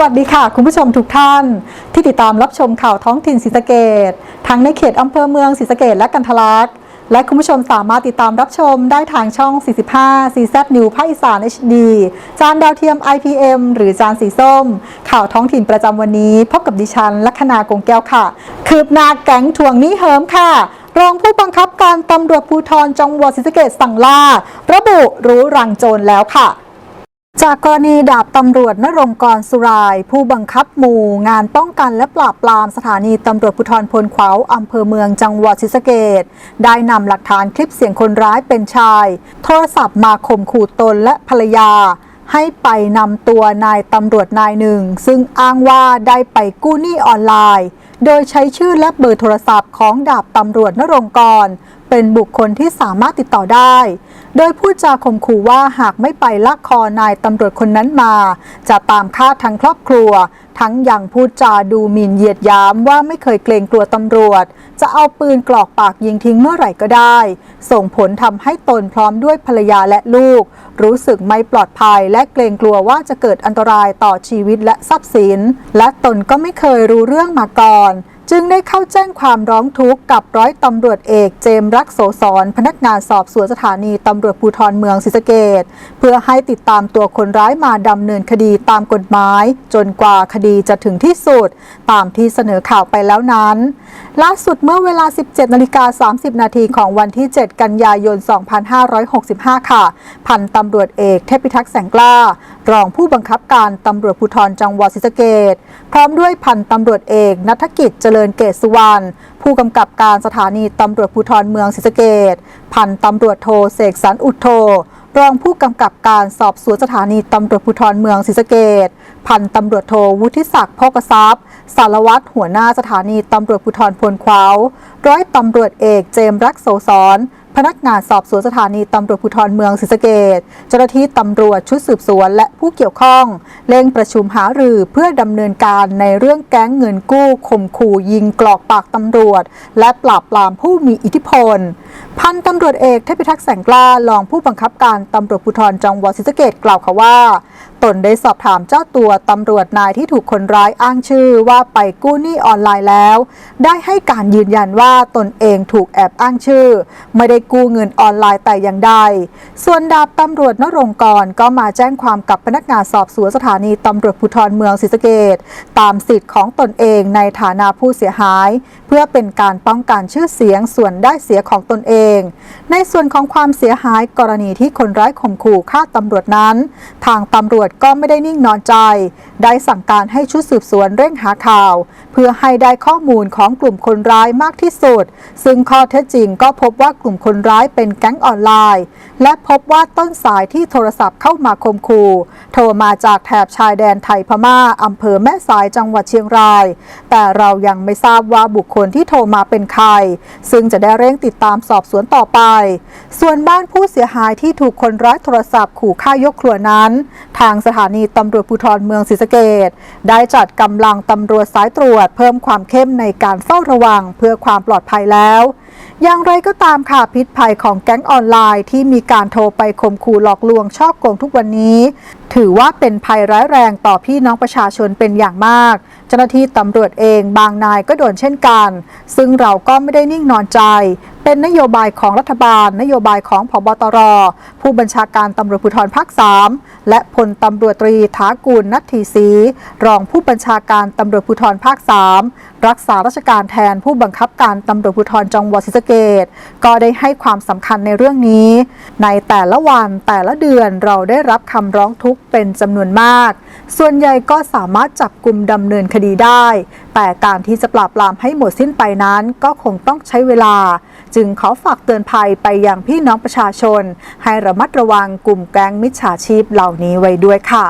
วัสดีค่ะ คุณผู้ชมทุกท่าน ที่ติดตามรับชมข่าวท้องถิ่นศรีสะเกดทั้งในเขตอำเภอเมืองศรีสะเกดและกันทลักษ์และคุณผู้ชมสามารถติดตามรับชมได้ทางช่อง 45 CZ New ภาคอีสาน HD จานดาวเทียม IPM หรือจานสีส้ม ข่าวท้องถิ่นประจำวันนี้ พบกับดิฉัน ลัคนากงแก้วค่ะ คืบนาแก๊งทวงนี้เฮิมค่ะรองผู้บังคับการตำรวจภูธรจังหวัดศรีสะเกดสั่งล่า ระบุรู้รังโจรแล้วค่ะ จากกรณีดาบตำรวจนรงกรสุราย ผู้บังคับหมู่ งานป้องกันและปราบปรามสถานีตำรวจภูธรพลขวาวอำเภอเมืองจังหวัดศรีสะเกดได้นำหลักฐานคลิปเสียงคนร้ายเป็นชาย โทรศัพท์มาข่มขู่ตนและภรรยา ให้ไปนำตัวนายตำรวจนายหนึ่ง ซึ่งอ้างว่าได้ไปกู้หนี้ออนไลน์ โดยใช้ชื่อและเบอร์โทรศัพท์ของดาบตำรวจนรงกร เป็นบุคคลที่สามารถติดต่อได้ โดยพูดจาข่มขู่ว่าหากไม่ไปลักคอนายตำรวจคนนั้นมา จะตามฆ่าทั้งครอบครัว ทั้งยังพูดจาดูหมิ่นเหยียดยามว่าไม่เคยเกรงกลัวตำรวจ จะเอาปืนกรอกปากยิงทิ้งเมื่อไหร่ก็ได้ ส่งผลทำให้ตนพร้อมด้วยภรรยาและลูก รู้สึกไม่ปลอดภัยและเกรงกลัวว่าจะเกิดอันตรายต่อชีวิตและทรัพย์สิน และตนก็ไม่เคยรู้เรื่องมาก่อน จึงได้เข้าแจ้งความร้องทุกข์กับร้อยตำรวจเอกเจมรักโสสรพนักงานสอบสวนสถานีตำรวจภูธรเมืองศรีสะเกดเพื่อให้ติดตามตัวคนร้ายมาดำเนินคดีตามกฎหมาย จนกว่าคดีจะถึงที่สุด ตามที่เสนอข่าวไปแล้วนั้น ล่าสุดเมื่อเวลา 17นาฬิกา30 นาทีของวันที่ 7 กันยายน 2565 ค่ะ พันตำรวจเอกเทพิทักษ์แสงกล้า รองผู้บังคับการตำรวจภูธรจังหวัดศรีสะเกดพร้อมด้วยพันตำรวจเอกนัฐกิจเจริญเกตสุวรรณผู้กำกับการสถานีตำรวจภูธรเมืองศรีสะเกดพันตำรวจโทเสกสรรอุทโท รองผู้กำกับการสอบสวนสถานีตำรวจภูธรเมืองศรีสะเกดพันตำรวจโทวุฒิศักดิ์พกทรัพย์ สารวัตรหัวหน้าสถานีตำรวจภูธรพลขวาวร้อยตำรวจเอกเจมรักโสสร พนักงานสอบสวนสถานีตำรวจภูธรเมืองศรีสะเกดเจ้าหน้าที่ตำรวจชุดสืบสวนและผู้เกี่ยวข้องเร่งประชุมหารือเพื่อดำเนินการในเรื่องแก๊งเงินกู้ข่มขู่ยิงกรอกปากตำรวจ และปราบปรามผู้มีอิทธิพลพันตำรวจเอกเทพิทักษ์แสงกล้ารองผู้บังคับการตำรวจภูธรจังหวัดศรีสะเกดกล่าวค่ะว่า ตนได้สอบถามเจ้าตัวตำรวจนายที่ถูกคนร้ายอ้างชื่อว่าไปกู้หนี้ออนไลน์แล้ว ได้ให้การยืนยันว่าตนเองถูกแอบอ้างชื่อ ไม่ได้กู้เงินออนไลน์แต่อย่างใด ส่วนดาบตำรวจนรงกรก็มาแจ้งความกับพนักงานสอบสวนสถานีตำรวจภูธรเมืองศรีสะเกดตามสิทธิ์ของตนเองในฐานะผู้เสียหาย เพื่อเป็นการป้องกันชื่อเสียงส่วนได้เสียของตนเอง ในส่วนของความเสียหายกรณีที่คนร้ายข่มขู่ฆ่าตำรวจนั้น ทางตำรวจก็ไม่ได้นิ่งนอนใจ ได้สั่งการให้ชุดสืบสวนเร่งหาข่าว เพื่อให้ได้ข้อมูลของกลุ่มคนร้ายมากที่สุด ซึ่งข้อเท็จจริงก็พบว่ากลุ่มคนร้ายเป็นแก๊งออนไลน์ และพบว่าต้นสายที่โทรศัพท์เข้ามาข่มขู่โทรมาจากแถบชายแดนไทยพม่าอำเภอแม่สายจังหวัดเชียงราย แต่เรายังไม่ทราบว่าบุคคลที่โทรมาเป็นใคร ซึ่งจะได้เร่งติดตามสอบสวนต่อไป ส่วนบ้านผู้เสียหายที่ถูกคนร้ายโทรศัพท์ขู่ฆ่ายกครัวนั้น ทางสถานีตำรวจภูธรเมืองศรีสะเกดได้จัดกำลังตำรวจสายตรวจ เพิ่มความเข้มในการเฝ้าระวังเพื่อความปลอดภัยแล้วอย่างไรก็ตามค่ะพิษภัยของแก๊งออนไลน์ที่มีการโทรไปข่มขู่หลอกลวงช่อโกงทุกวันนี้ ถือว่าเป็นภัยร้ายแรงต่อพี่น้องประชาชนเป็นอย่างมาก เจ้าหน้าที่ตำรวจเองบางนายก็โดนเช่นกัน ซึ่งเราก็ไม่ได้นิ่งนอนใจ เป็นนโยบายของรัฐบาล นโยบายของพบตร ผู้บัญชาการตำรวจภูธรภาค3และพลตำรวจตรีถากูลนัททีศรีรองผู้บัญชาการตำรวจภูธรภาค3รักษาราชการแทนผู้บังคับการตำรวจภูธรจังหวัดศรีสะเกดก็ได้ให้ความสำคัญในเรื่องนี้ ในแต่ละวันแต่ละเดือนเราได้รับคำร้องทุกข์เป็นจำนวนมาก ส่วนใหญ่ก็สามารถจับกลุ่มดำเนินคดีได้ แต่การที่จะปราบปรามให้หมดสิ้นไปนั้นก็คงต้องใช้เวลา จึงขอฝากเตือนภัยไปยังพี่น้องประชาชน ให้ระมัดระวังกลุ่มแก๊งมิจฉาชีพเหล่านี้ไว้ด้วยค่ะ